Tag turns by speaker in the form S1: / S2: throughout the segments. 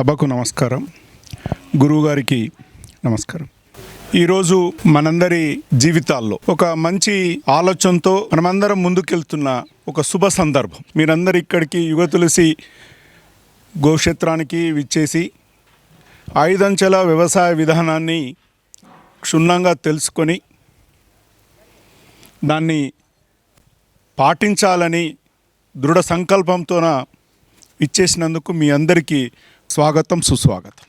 S1: సభకు నమస్కారం. గురువుగారికి నమస్కారం. ఈరోజు మనందరి జీవితాల్లో ఒక మంచి ఆలోచనతో మనమందరం ముందుకెళ్తున్న ఒక శుభ సందర్భం. మీరందరు ఇక్కడికి యుగ తులసి గోక్షేత్రానికి విచ్చేసి ఐదంచెల వ్యవసాయ విధానాన్ని క్షుణ్ణంగా తెలుసుకొని దాన్ని పాటించాలని దృఢ సంకల్పంతోన ఇచ్చేసినందుకు మీ అందరికీ స్వాగతం సుస్వాగతం.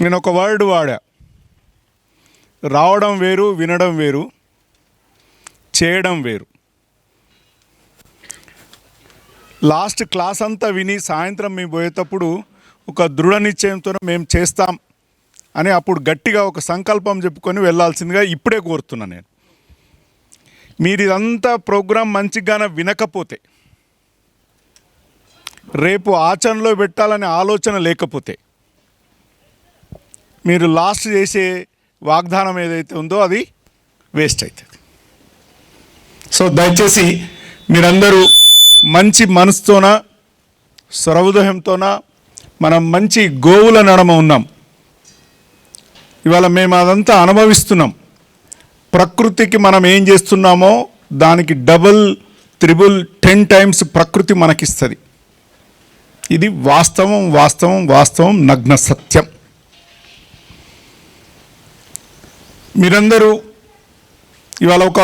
S1: నేను ఒక వర్డ్ వాడా. రావడం వేరు వినడం వేరు చేయడం వేరు. లాస్ట్ క్లాస్ అంతా విని సాయంత్రం మేము పోయేటప్పుడు ఒక దృఢ నిశ్చయంతో మేము చేస్తాం అని అప్పుడు గట్టిగా ఒక సంకల్పం చెప్పుకొని వెళ్ళాల్సిందిగా ఇప్పుడే కోరుతున్నా నేను. మీరు ఇదంతా ప్రోగ్రాం మంచిగానే వినకపోతే రేపు ఆచరణలో పెట్టాలనే ఆలోచన లేకపోతే మీరు లాస్ట్ చేసే వాగ్దానం ఏదైతే ఉందో అది వేస్ట్ అవుతుంది సో దయచేసి మీరందరూ మంచి మనసుతోన సర్వోదయంతోన మనం మంచి గోవుల నడమ ఉన్నాం. ఇవాళ మేము అదంతా అనుభవిస్తున్నాం. ప్రకృతికి మనం ఏం చేస్తున్నామో దానికి డబుల్ త్రిబుల్ టెన్ టైమ్స్ ప్రకృతి మనకిస్తుంది. ఇది వాస్తవం వాస్తవం వాస్తవం నగ్న సత్యం. మీరందరూ ఇవాళ ఒక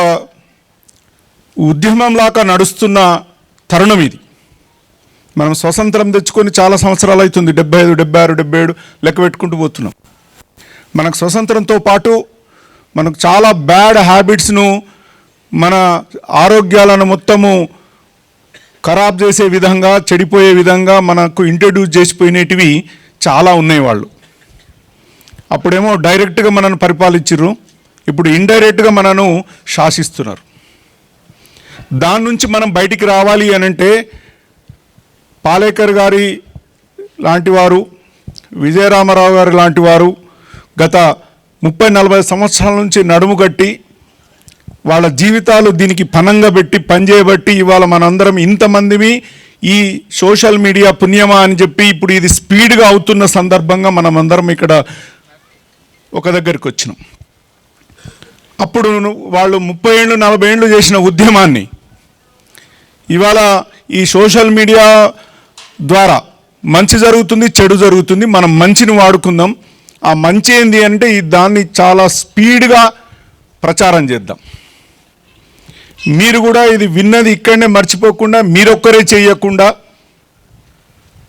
S1: ఉద్యమంలాగా నడుస్తున్న తరుణం ఇది. మనం స్వతంత్రం తెచ్చుకొని చాలా సంవత్సరాలు అవుతుంది డెబ్బై ఐదు డెబ్బై ఆరు డెబ్బై ఏడు లెక్క పెట్టుకుంటూ పోతున్నాం. మనకు స్వతంత్రంతో పాటు మనకు చాలా బ్యాడ్ హ్యాబిట్స్ను మన ఆరోగ్యాలను మొత్తము ఖరాబ్ చేసే విధంగా చెడిపోయే విధంగా మనకు ఇంట్రడ్యూస్ చేసిపోయినటివి చాలా ఉన్నాయి వాళ్ళు. అప్పుడేమో డైరెక్ట్గా మనను పరిపాలించరు ఇప్పుడు ఇండైరెక్ట్గా మనను శాసిస్తున్నారు. దాని నుంచి మనం బయటికి రావాలి అని అంటే పాలేకర్ గారి లాంటి వారు విజయరామారావు గారు లాంటి వారు గత ముప్పై నలభై సంవత్సరాల నుంచి నడుము కట్టి వాళ్ళ జీవితాలు దీనికి పనంగా పెట్టి పనిచేయబట్టి ఇవాళ మనందరం ఇంతమందిమి ఈ సోషల్ మీడియా పుణ్యమా అని చెప్పి ఇప్పుడు ఇది స్పీడ్గా అవుతున్న సందర్భంగా మనం అందరం ఇక్కడ ఒక దగ్గరికి వచ్చినాం. అప్పుడు వాళ్ళు ముప్పై ఏళ్ళు నలభై ఏళ్ళు చేసిన ఉద్యమాన్ని ఇవాళ ఈ సోషల్ మీడియా ద్వారా మంచి జరుగుతుంది చెడు జరుగుతుంది మనం మంచిని వాడుకుందాం. ఆ మంచి ఏంది అంటే ఈ దాన్ని చాలా స్పీడ్గా ప్రచారం చేద్దాం. మీరు కూడా ఇది విన్నది ఇక్కడనే మర్చిపోకుండా మీరొక్కరే చేయకుండా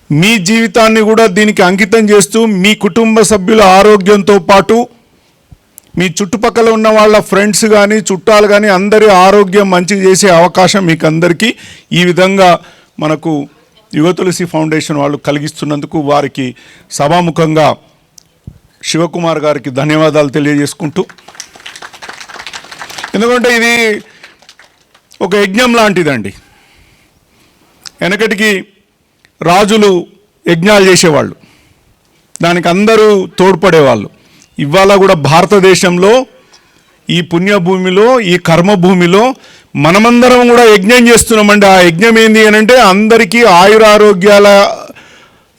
S1: మీ జీవితాన్ని కూడా దీనికి అంకితం చేస్తూ మీ కుటుంబ సభ్యుల ఆరోగ్యంతో పాటు మీ చుట్టుపక్కల ఉన్న వాళ్ళ ఫ్రెండ్స్ కానీ చుట్టాలు కానీ అందరి ఆరోగ్యం మంచిగా చేసే అవకాశం మీకు అందరికీ ఈ విధంగా మనకు యువ తులసి ఫౌండేషన్ వాళ్ళు కలిగిస్తున్నందుకు వారికి సభాముఖంగా శివకుమార్ గారికి ధన్యవాదాలు తెలియజేసుకుంటూ. ఎందుకంటే ఇది ఒక యజ్ఞం లాంటిదండి. వెనకటికి రాజులు యజ్ఞాలు చేసేవాళ్ళు. దానికి అందరూ తోడ్పడేవాళ్ళు. ఇవాళ కూడా భారతదేశంలో ఈ పుణ్యభూమిలో ఈ కర్మభూమిలో మనమందరం కూడా యజ్ఞం చేస్తున్నామండి. ఆ యజ్ఞం ఏంది అని అంటే అందరికీ ఆయురారోగ్యాల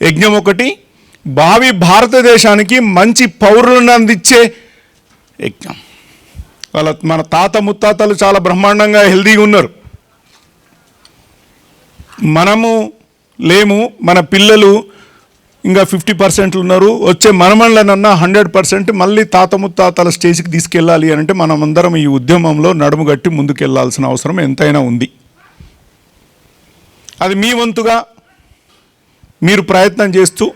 S1: యజ్ఞం ఒకటి భావి భారతదేశానికి మంచి పౌరులను అందించే యజ్ఞం. వాళ్ళ మన తాత ముత్తాతలు చాలా బ్రహ్మాండంగా హెల్దీగా ఉన్నారు. మనము లేము మన పిల్లలు ఇంకా ఫిఫ్టీ పర్సెంట్లు ఉన్నారు. వచ్చే మనమళ్ళనన్నా హండ్రెడ్ పర్సెంట్ మళ్ళీ తాత ముత్తాతల స్టేజ్కి తీసుకెళ్ళాలి అని అంటే మనం అందరం ఈ ఉద్యమంలో నడుము గట్టి ముందుకెళ్ళాల్సిన అవసరం ఎంతైనా ఉంది. అది మీ వంతుగా మీరు ప్రయత్నం చేస్తూ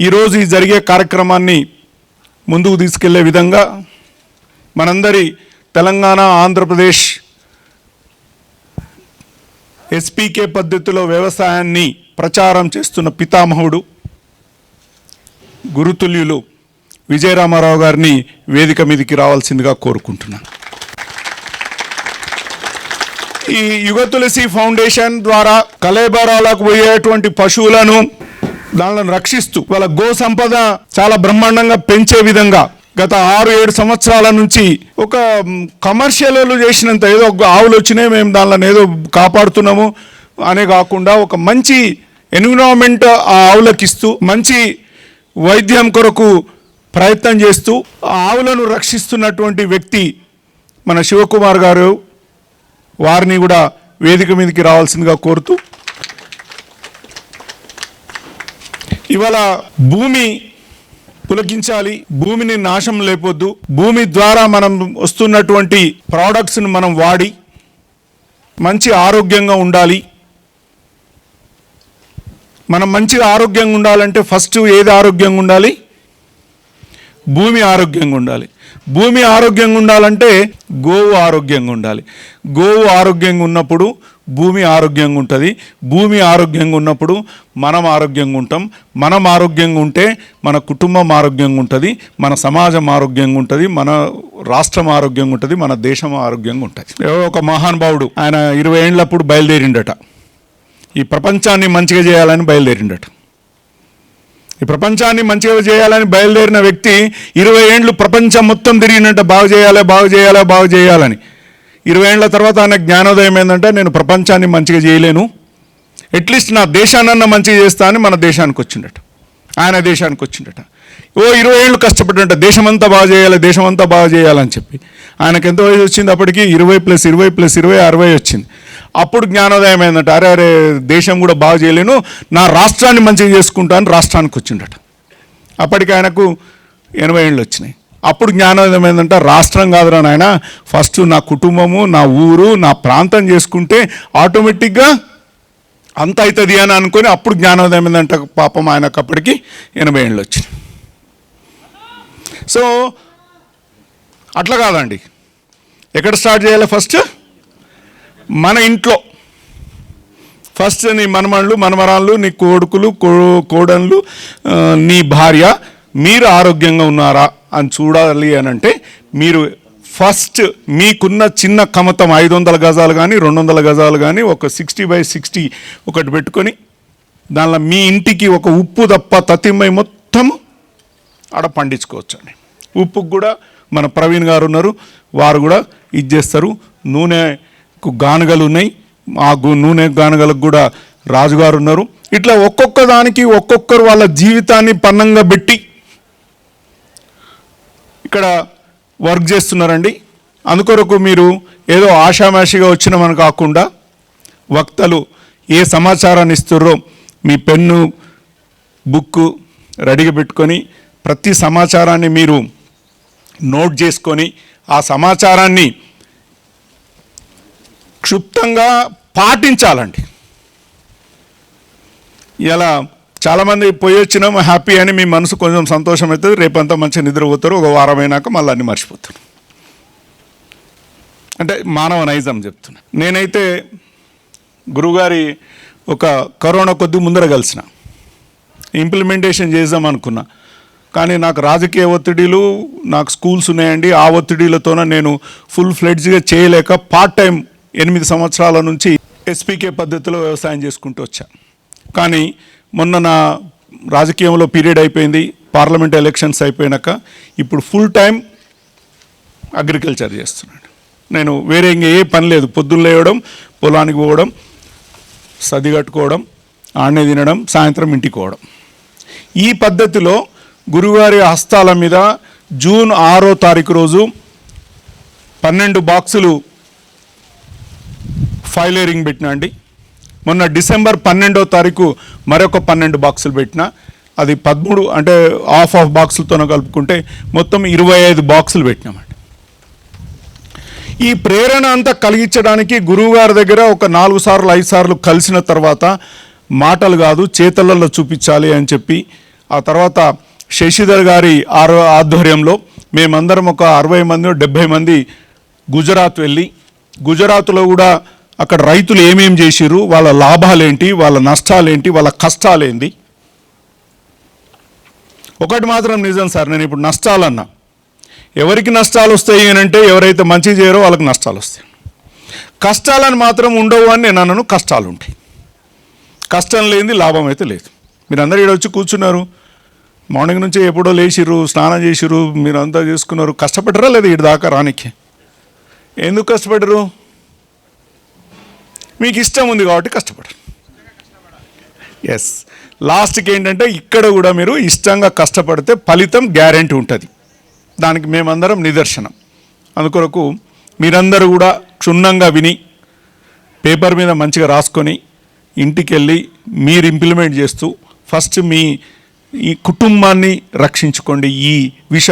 S1: ఈరోజు ఈ జరిగే కార్యక్రమాన్ని ముందుకు తీసుకెళ్ళే విధంగా మనందరి తెలంగాణ ఆంధ్రప్రదేశ్ ఎస్పీకే పద్ధతిలో వ్యవసాయాన్ని ప్రచారం చేస్తున్న పితామహుడు గురుతుల్యులు విజయరామారావు గారిని వేదిక మీదకి రావాల్సిందిగా కోరుకుంటున్నాను. ఈ యుగ తులసి ఫౌండేషన్ ద్వారా కలేబరాలకు పోయేటువంటి పశువులను దానిలను రక్షిస్తూ వాళ్ళ గో సంపద చాలా బ్రహ్మాండంగా పెంచే విధంగా గత ఆరు ఏడు సంవత్సరాల నుంచి ఒక కమర్షియల్ చేసినంత ఏదో ఒక ఆవులు వచ్చినాయి మేము దానిలో ఏదో కాపాడుతున్నాము. అనే కాకుండా ఒక మంచి ఎన్విరాన్మెంట్ ఆ ఆవులకు ఇస్తూ మంచి వైద్యం కొరకు ప్రయత్నం చేస్తూ ఆ ఆవులను రక్షిస్తున్నటువంటి వ్యక్తి మన శివకుమార్ గారు వారిని కూడా వేదిక మీదకి రావాల్సిందిగా కోరుతూ ఇవాళ భూమి పులకించాలి భూమిని నాశం లేపొద్దు. భూమి ద్వారా మనం వస్తున్నటువంటి ప్రోడక్ట్స్ని మనం వాడి మంచి ఆరోగ్యంగా ఉండాలి. మనం మంచిగా ఆరోగ్యంగా ఉండాలంటే ఫస్ట్ ఏది ఆరోగ్యంగా ఉండాలి? భూమి ఆరోగ్యంగా ఉండాలి. భూమి ఆరోగ్యంగా ఉండాలంటే గోవు ఆరోగ్యంగా ఉండాలి. గోవు ఆరోగ్యంగా ఉన్నప్పుడు భూమి ఆరోగ్యంగా ఉంటుంది. భూమి ఆరోగ్యంగా ఉన్నప్పుడు మనం ఆరోగ్యంగా ఉంటాం. మనం ఆరోగ్యంగా ఉంటే మన కుటుంబం ఆరోగ్యంగా ఉంటుంది. మన సమాజం ఆరోగ్యంగా ఉంటుంది. మన రాష్ట్రం ఆరోగ్యంగా ఉంటుంది. మన దేశం ఆరోగ్యంగా ఉంటుంది. ఒక మహానుభావుడు ఆయన ఇరవై ఏళ్ళప్పుడు బయలుదేరిండట. ఈ ప్రపంచాన్ని మంచిగా చేయాలని బయలుదేరిండట. ఈ ప్రపంచాన్ని మంచిగా చేయాలని బయలుదేరిన వ్యక్తి ఇరవై ఏండ్లు ప్రపంచం మొత్తం తిరిగినట్ట బాగు చేయాలి బాగు చేయాలి బాగు చేయాలని. ఇరవై ఏండ్ల తర్వాత ఆయన జ్ఞానోదయం ఏంటంటే నేను ప్రపంచాన్ని మంచిగా చేయలేను. అట్లీస్ట్ నా దేశానన్న మంచిగా చేస్తా అని మన దేశానికి వచ్చిండట ఆయన దేశానికి వచ్చిండట ఓ ఇరవై ఏళ్ళు కష్టపడ్డట దేశమంతా బాగా చేయాలి దేశమంతా బాగా చేయాలని చెప్పి. ఆయనకి ఎంత వయసు వచ్చింది అప్పటికి? ఇరవై ప్లస్ ఇరవై ప్లస్ ఇరవై అరవై వచ్చింది. అప్పుడు జ్ఞానోదయం ఏంటంటే అరే అరే దేశం కూడా బాగా చేయలేను నా రాష్ట్రాన్ని మంచిగా చేసుకుంటాను రాష్ట్రానికి వచ్చిండట. అప్పటికి ఆయనకు ఎనభై ఏళ్ళు వచ్చినాయి. అప్పుడు జ్ఞానోదయం ఏంటంటే రాష్ట్రం కాదురా నాయన ఫస్ట్ నా కుటుంబము నా ఊరు నా ప్రాంతం చేసుకుంటే ఆటోమేటిక్గా అంత అవుతుంది అని అనుకొని అప్పుడు జ్ఞానోదయం ఏంటంటే పాపం ఆయనకు అప్పటికి ఎనభై ఏళ్ళు వచ్చినాయి. సో అట్లా కాదండి. ఎక్కడ స్టార్ట్ చేయాలి ఫస్ట్? మన ఇంట్లో. ఫస్ట్ నీ మనమణులు మనమరాళ్ళు నీ కొడుకులు కో- నీ భార్య మీరు ఆరోగ్యంగా ఉన్నారా అని చూడాలి అని అంటే మీరు ఫస్ట్ మీకున్న చిన్న కమతం ఐదు వందల గజాలు కానీ రెండు వందల గజాలు కానీ ఒక సిక్స్టీ బై సిక్స్టీ ఒకటి పెట్టుకొని దానిలో మీ ఇంటికి ఒక ఉప్పు తప్ప తతిమై మొత్తం ఆడ పండించుకోవచ్చు అండి ఉప్పుకు కూడా మన ప్రవీణ్ గారు ఉన్నారు వారు కూడా ఇది చేస్తారు. నూనె గానుగలు ఉన్నాయి. ఆ నూనె గానుగలకు కూడా రాజుగారు ఉన్నారు. ఇట్లా ఒక్కొక్క దానికి ఒక్కొక్కరు వాళ్ళ జీవితాన్ని పన్నంగా పెట్టి ఇక్కడ వర్క్ చేస్తున్నారండి. అందుకొరకు మీరు ఏదో ఆషామాషిగా వచ్చినామని కాకుండా వక్తలు ఏ సమాచారాన్ని ఇస్తుర్రో మీ పెన్ను బుక్ రెడీగా పెట్టుకొని ప్రతి సమాచారాన్ని మీరు నోట్ చేసుకొని ఆ సమాచారాన్ని క్షుప్తంగా పాటించాలండి. ఇలా చాలామంది పోయి వచ్చినాం హ్యాపీ అని మీ మనసు కొంచెం సంతోషం అవుతుంది రేపంతా మంచిగా నిద్రపోతారు ఒక వారం అయినాక మళ్ళీ అన్ని మర్చిపోతారు. అంటే మానవ నైజం చెప్తున్నా. నేనైతే గురుగారి ఒక కరోనా కొద్ది ముందర కలిసిన ఇంప్లిమెంటేషన్ చేద్దాం అనుకున్నా. కానీ నాకు రాజకీయ ఒత్తిడిలు నాకు స్కూల్స్ ఉన్నాయండి ఆ ఒత్తిడిలతోన నేను ఫుల్ ఫ్లెడ్జ్గా చేయలేక పార్ట్ టైం ఎనిమిది సంవత్సరాల నుంచి ఎస్పీకే పద్ధతిలో వ్యవసాయం చేసుకుంటూ వచ్చా. కానీ మొన్న నా రాజకీయంలో పీరియడ్ అయిపోయింది పార్లమెంట్ ఎలక్షన్స్ అయిపోయినాక ఇప్పుడు ఫుల్ టైం అగ్రికల్చర్ చేస్తున్నాడు. నేను వేరే ఇంకా ఏ పని లేదు పొద్దున్న లేవడం పొలానికి పోవడం సది కట్టుకోవడం ఆడనే తినడం సాయంత్రం ఇంటికి పోవడం. ఈ పద్ధతిలో గురువారి హస్తాల మీద జూన్ ఆరో తారీఖు రోజు పన్నెండు బాక్సులు ఫైలేరింగ్ పెట్టినా అండి. మొన్న డిసెంబర్ పన్నెండో తారీఖు మరొక పన్నెండు బాక్సులు పెట్టిన. అది పదమూడు అంటే హాఫ్ ఆఫ్ బాక్సులతో కలుపుకుంటే మొత్తం ఇరవై ఐదు బాక్సులు పెట్టినామండి. ఈ ప్రేరణ అంతా కలిగించడానికి గురువు గారి దగ్గర ఒక నాలుగు సార్లు ఐదు సార్లు కలిసిన తర్వాత మాటలు కాదు చేతలలో చూపించాలి అని చెప్పి ఆ తర్వాత శశిధర్ గారి ఆరో ఆధ్వర్యంలో మేమందరం ఒక అరవై మంది డెబ్భై మంది గుజరాత్ వెళ్ళి గుజరాత్లో కూడా అక్కడ రైతులు ఏమేం చేసిర్రు? వాళ్ళ లాభాలేంటి? వాళ్ళ నష్టాలేంటి? వాళ్ళ కష్టాలేంటి ఒకటి మాత్రం నిజం సార్ నేను ఇప్పుడు నష్టాలన్నా. ఎవరికి నష్టాలు వస్తాయి అని అంటే ఎవరైతే మంచి చేయరో వాళ్ళకి నష్టాలు వస్తాయి. కష్టాలను మాత్రం ఉండవు అని నేను అన్నను కష్టాలు ఉంటాయి. కష్టం లేనిది లాభం అయితే లేదు. మీరు ఇక్కడ వచ్చి కూర్చున్నారు. మార్నింగ్ నుంచి ఎప్పుడో లేచిర్రు స్నానం చేసిర్రు మీరు అంతా చేసుకున్నారు. కష్టపడరా లేదు ఇటు దాకా రానికి? ఎందుకు కష్టపడరు మీకు ఇష్టం ఉంది కాబట్టి కష్టపడరు. ఎస్ లాస్ట్కి ఏంటంటే ఇక్కడ కూడా మీరు ఇష్టంగా కష్టపడితే ఫలితం గ్యారెంటీ ఉంటుంది. దానికి మేమందరం నిదర్శనం. అందుకొరకు మీరందరూ కూడా క్షుణ్ణంగా విని పేపర్ మీద మంచిగా రాసుకొని ఇంటికి వెళ్ళి మీరు ఇంప్లిమెంట్ చేస్తూ ఫస్ట్ మీ ఈ కుటుంబాన్ని రక్షించుకోండి ఈ విష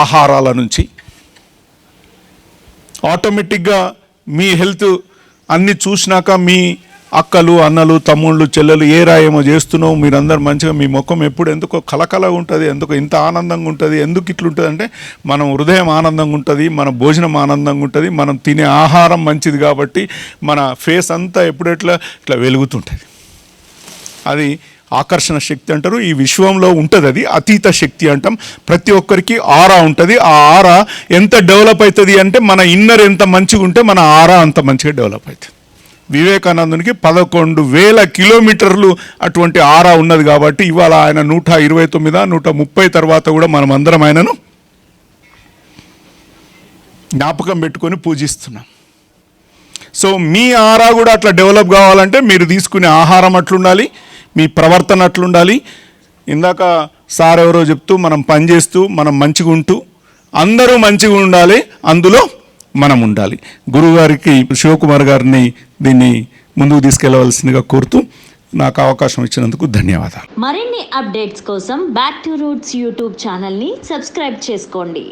S1: ఆహారాల నుంచి. ఆటోమేటిక్గా మీ హెల్త్ అన్ని చూసినాక మీ అక్కలు అన్నలు తమ్ముళ్ళు చెల్లెలు ఏ రాయేమో చేస్తున్నావు మీరందరూ మంచిగా మీ ముఖం ఎప్పుడు ఎందుకో కలకలగా ఉంటుంది ఎందుకు ఇంత ఆనందంగా ఉంటుంది ఎందుకు ఇట్లుంటుంది అంటే మనం హృదయం ఆనందంగా ఉంటుంది మన భోజనం ఆనందంగా ఉంటుంది మనం తినే ఆహారం మంచిది కాబట్టి మన ఫేస్ అంతా ఎప్పుడెట్లా ఇట్లా వెలుగుతుంటుంది. అది ఆకర్షణ శక్తి అంటారు. ఈ విశ్వంలో ఉంటుంది అది. అతీత శక్తి అంటాం. ప్రతి ఒక్కరికి ఆరా ఉంటుంది. ఆ ఆరా ఎంత డెవలప్ అవుతుంది అంటే మన ఇన్నర్ ఎంత మంచిగా ఉంటే మన ఆరా అంత మంచిగా డెవలప్ అవుతుంది వివేకానందునికి పదకొండు వేల కిలోమీటర్లు అటువంటి ఆరా ఉన్నది కాబట్టి ఇవాళ ఆయన నూట ఇరవై తొమ్మిది నూట ముప్పై తర్వాత కూడా మనం అందరం ఆయనను జ్ఞాపకం పెట్టుకొని పూజిస్తున్నాం. సో మీ ఆరా కూడా అట్లా డెవలప్ కావాలంటే మీరు తీసుకునే ఆహారం అట్లుండాలి. మీ ప్రవర్తన అట్లుండాలి. ఇందాక సార్ ఎవరో చెప్తూ మనం పనిచేస్తూ మనం మంచిగా ఉంటూ అందరూ మంచిగా ఉండాలి అందులో మనం ఉండాలి. గురువుగారికి శివకుమార్ గారిని దీన్ని ముందుకు తీసుకెళ్ళవలసిందిగా కోరుతూ నాకు అవకాశం ఇచ్చినందుకు ధన్యవాదాలు.
S2: మరిన్ని అప్డేట్స్ కోసం బ్యాక్ టు రూట్స్ యూట్యూబ్ ఛానల్ని సబ్స్క్రైబ్ చేసుకోండి.